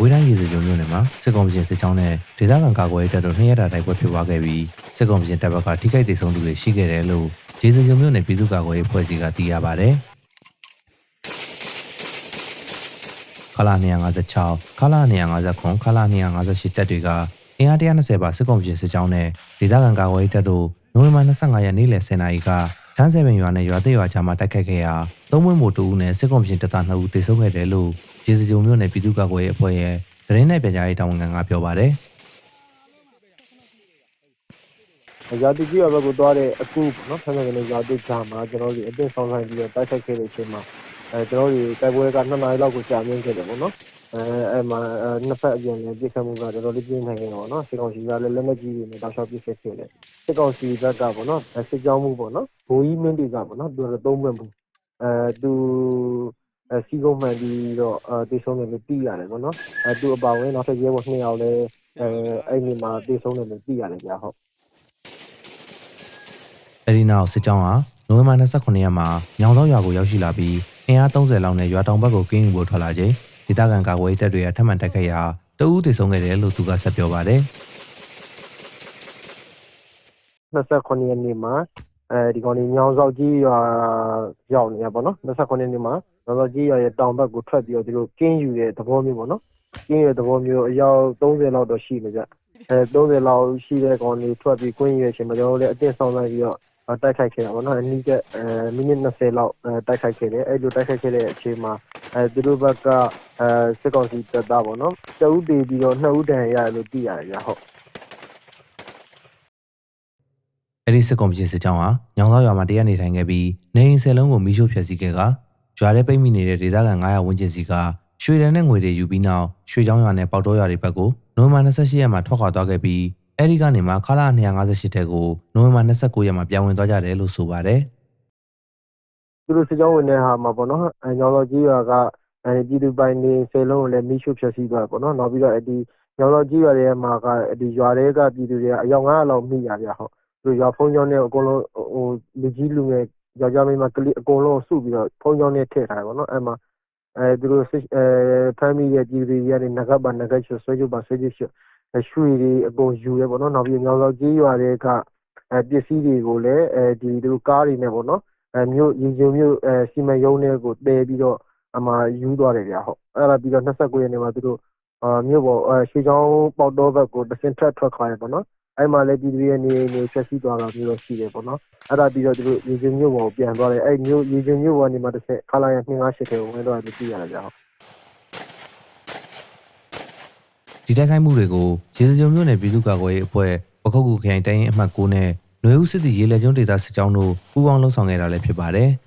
ကွေးတိုင်းရေစကြိုမြို့နယ်မှာစစ်ကောင်စီစစ်ကြောင်းနဲ့ဒေသခံကာကွယ်ရေးတပ်တို့နှစ်ရက်တာတိုက်ပွဲဖြစ်ပွားခဲ့ပြီးစစ်ကောင်စီတပ်ဘက်ကထိခိုက်ဒေဆုံးသူတွေရှိခဲ့တယ်လို့ရေစကြိုမြို့နယ်ပြည်သူ့ကာကွယ်ရေးဖွဲ့စည်းကသိရပါဗျ။ခလာ256ခလာ259ခလာ258တပ်တွေကအင်အား120ပါစစ်ကောင်စီစစ်ကြောင်းနဲ့ဒေသခံကာကွယ်ရေးတပ်တို့နိုဝင်ဘာ25ရက်နေ့လယ်10နာရီကတန်းဆယ်ပင်ရွာနဲ့ရွာသိရွာချာမှာတိုက်ခိုက်ခဲ့ရာသုံးဝင်းမို့တူဦးနဲ့စစ်ကောင်စီတပ်သား2ဦးသေဆုံးခဲ့တယ်လို့ ရေစကြိုမြို့နယ်ပြည်သူ့ကာကွယ်ရေးအဖွဲ့ရဲ့သတင်းနဲ့ပြန်ကြားရေးတာဝန်ခံကပြောပါတယ်။ရာသီကြီးရဘက်ကိုသွားတဲ့အခုပေါ့နော်ဆန်းဆန်းကနေရာသီဂျာမှာကျွန်တော်တို့အတင်းဆောင်ဆိုင်ပြီးတော့တိုက်ခိုက်ခဲ့တဲ့အချိန်မှာအဲကျွန်တော်တို့တိုက်ပွဲက2နာရီလောက်ကိုကြာမြင့်ခဲ့တယ်ပေါ့နော်အဲအဲ့မှာအဲနှစ်ဖက်အပြင်နဲ့ပြစ်ခတ်မှုကတော်တော်လေးပြင်းထန်ခဲ့တယ်ပေါ့နော်စစ်ကောင်စီကလည်းလက်နက်ကြီးတွေနဲ့တောက်လျှောက်ပြစ်ခတ်ခဲ့တယ်စစ်ကောင်စီဘက်ကပေါ့နော်အဲစစ်ကြောင်းမှုပေါ့နော်ဘိုးကြီးမင်းတွေကပေါ့နော်သူတို့သုံးပွင့်ဘူးအဲသူ အဲစီကုန်းမှန်ပြီးတော့အဲတေဆုံးတယ်လို့သိရတယ်ပေါ့နော်အဲသူအပါဝင်နောက်ထပ်ရဲဘော်2ယောက်လည်းအဲအဲ့ဒီမှာတေဆုံးတယ်လို့သိရတယ်ကြာဟုတ်အဲဒီနောက်စစ်ကြောင်းဟာနိုဝင်ဘာ29ရက်မှာညောင်စောရွာကိုရောက်ရှိလာပြီးအင်အား30လောက်နဲ့ရွာတောင်ဘက်ကိုကင်းယူဖို့ထွက်လာချိန်ဒေသခံကာကွယ်ရေးတပ်တွေကထပ်မံတိုက်ခိုက်ရာတအူးသေဆုံးခဲ့တယ်လို့သူကဆက်ပြောပါတယ်29ရက်နေ့မှာအဲဒီကောင်ကြီးညောင်စောက်ကြီးရွာရောက်နေရပါတော့29ရက်နေ့မှာ ညောင်စောက်ကြီးရွာရဲ့တောင်ဘက်ကိုထွက်ပြီးတော့ဒီလိုကင်းယူတဲ့သဘောမျိုးပေါ့နော်ကင်းယူတဲ့သဘောမျိုးအယောက်30လောက်တော့ရှိနေကြအဲ30လောက်ရှိတဲ့ကောင်ကြီးထွက်ပြီးကွင်းယူတဲ့အချိန်မှာကျွန်တော်တို့လည်းအတင်းဆောင်လိုက်ပြီးတော့တိုက်ခိုက်ခဲ့တာပေါ့နော်အနည်းကအဲမိနစ်20လောက်တိုက်ခိုက်ခဲ့တယ်အဲ့လိုတိုက်ခိုက်ခဲ့တဲ့အချိန်မှာအဲသူတို့ဘက်ကအဲစစ်ကောင်စီတပ်သားပေါ့နော်တအုပ်တည်ပြီးတော့နှစ်ဦးတန်ရတယ်လို့သိရတယ်ကြာဟုတ်အဲဒီစစ်ကောင်စီစစ်ကြောင်းဟာညောင်စောရွာမှာတရက်နေထိုင်ခဲ့ပြီးနေအိမ်ဆယ်လုံးကိုမိရှို့ဖျက်ဆီးခဲ့က ရွာထဲပိတ်မိနေတဲ့ဒေသခံ900ဝန်းကျင်စီကရွှေတန်းနဲ့ငွေတွေယူပြီးနောက်ရွှေချောင်းရွာနဲ့ပေါတောရွာတွေဘက်ကိုနိုဝင်ဘာ28ရက်မှာထွက်ခွာသွားခဲ့ပြီးအဲဒီကနေမှခလာ258တဲကိုနိုဝင်ဘာ29ရက်မှာပြန်ဝင်သွားကြတယ်လို့ဆိုပါတယ်သူတို့စစ်ကြောင်းဝင်တဲ့ဟာမှာပေါ့နော်အဲညောင်တော်ကြီးရွာကအဲပြည်သူပိုင်နေစေလုံးကိုလည်းမိရှုဖျက်ဆီးသွားတယ်ပေါ့နော်နောက်ပြီးတော့အဲဒီညောင်တော်ကြီးရွာရဲ့မှာကဒီရွာတွေကပြည်သူတွေကအယောက်900လောက်မိရပြဟုတ်သူရွာဖုံးကျောင်းတွေအကုန်လုံးဟိုလူကြီးလူငယ် ယောက်ျားမိန်းမကလေးအကုန်လုံးစုပြီးတော့ဖုံးကျောင်းတွေထည့်ထားတယ်ပေါ့နော်အဲမှာအဲသူတို့စစ်အဲဖမ်းမိတဲ့ပြည်သူတွေကနေငကပ်ပါငကပ်ချွဆွဲချုပ်ပါဆွဲချုပ်ချွရွှေတွေအကုန်ယူရဲပေါ့နော်နောက်ပြီးညောင်တော်ကြီးရွာတွေကအဲပစ္စည်းတွေကိုလည်းအဲဒီသူတို့ကားတွေနဲ့ပေါ့နော်အဲမြို့ရေကျုံမြို့အဲစီမံရုံးတွေကိုတည်ပြီးတော့အမှယူသွားတယ်ဗျာဟုတ်အဲ့ဒါပြီးတော့29ရက်နေ့မှာသူတို့အာ မြို့ပေါ်အဲရွှေချောင်းပေါက်တော့ဘက်ကိုတစင်ထက်ထွက်ခွာရပေါ့နော်အဲ့မှာလည်းပြည်သူရဲ့နေနေဆက်စီသွားတာမျိုးတော့ရှိတယ်ပေါ့နော်အဲ့ဒါပြီးတော့သူတို့ရေကျုံမြို့ပေါ်ကိုပြန်သွားတယ်အဲ့မြို့ရေကျုံမြို့ပေါ်နေမှာတစ်ဆက်ခလာရ258ကိုဝင်သွားတယ်သိရတယ်ဗျာဟုတ်ဒီတိုက်ခိုက်မှုတွေကိုရေစကြုံမြို့နယ်ပြည်သူ့ကာကွယ်ရေးအဖွဲ့ပခုတ်ကူခရိုင်တိုင်းရင်အမှတ်9နဲ့ຫນွေဦးစစ်တီရေလက်ကျုံးဒေသစစ်ကြောင်းတို့ပူးပေါင်းလှုပ်ဆောင်ခဲ့တာလည်းဖြစ်ပါတယ်။